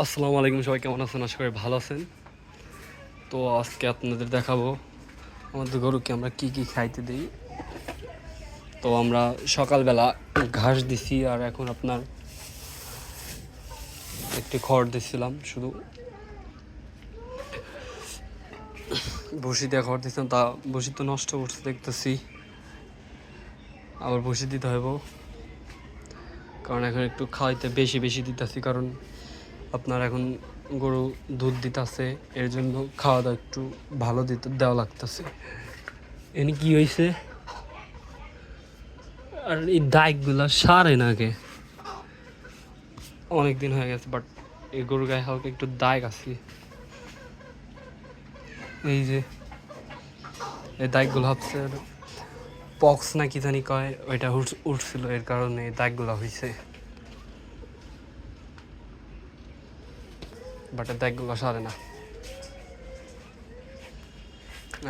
আসসালামু আলাইকুম, সবাই কেমন আছেন? আশা করি ভালো আছেন। তো আজকে আপনাদের দেখাবো আমাদের গরুকে আমরা কি কি খাইতে দিই। তো আমরা সকালবেলা ঘাস দিছি আর এখন আপনার একটি খড় দিছিলাম, শুধু বসি দিয়ে খড় দিছিলাম। তা বসি তো নষ্ট করছে, দেখতেছি। আবার বসি দিতে হইব। কারণ এখন একটু খাইতে বেশি বেশি দিতেছি, কারণ আপনার এখন গরু দুধ দিতেছে এর জন্য খাওয়া দাওয়া একটু ভালো দিতে দেওয়া লাগতেছে। এনে কি হয়েছে আর এই দায়গুলা সারে নাকে অনেক দিন হয়ে গেছে বাট এই গরুর গায়ে হালকা একটু দাগ আছে। এই যে এই দাগগুলো হচ্ছে পক্স না কি জানি কয় ওইটা উঠ- উঠছিল এর কারণে এই দাগগুলো হয়েছে বাট দাগগুলো সারে না।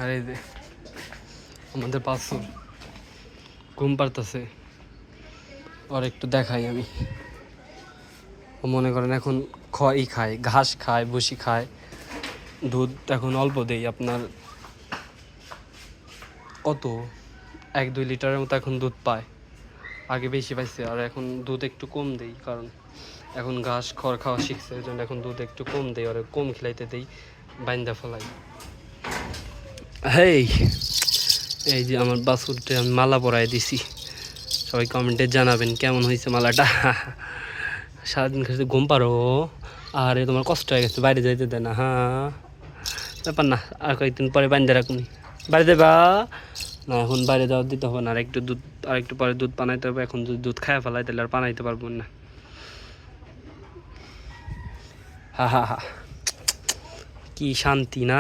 আর এই যে আমাদের পাঁচশোর ঘুম পারতেছে ওর একটু দেখাই আমি। ও মনে করেন এখন খই খায়, ঘাস খায় বসি খায়, দুধ এখন অল্প দেই। আপনার কত? এক দুই লিটারের মতো এখন দুধ পায়। আগে বেশি পাইছে আর এখন দুধ একটু কম দেই কারণ এখন ঘাস খড় খাওয়া শিখছে এই জন্য এখন দুধ একটু কম দেই আর কম খিলাইতে দেই বাইন্দা ফেলাই। হেই! এই যে আমার বাসুরটা আমি মালা পরাই দিছি। সবাই কমেন্টে জানাবেন কেমন হয়েছে মালাটা। সারাদিন খেতে ঘুম পারো আরে তোমার কষ্ট হয়ে গেছে বাইরে যাইতে দেয় না হ্যাঁ ব্যাপার না আর কয়েকদিন পরে বাইন্দা রাখুন। বাইরে দেবা না, এখন বাইরে যাওয়া দিতে হবে না, আর একটু দুধ, আর একটু পরে দুধ পানাইতে হবে, এখন যদি দুধ খায় ফেলায় তাহলে আর পানাইতে পারব না। হা হা হা। কি শান্তি না?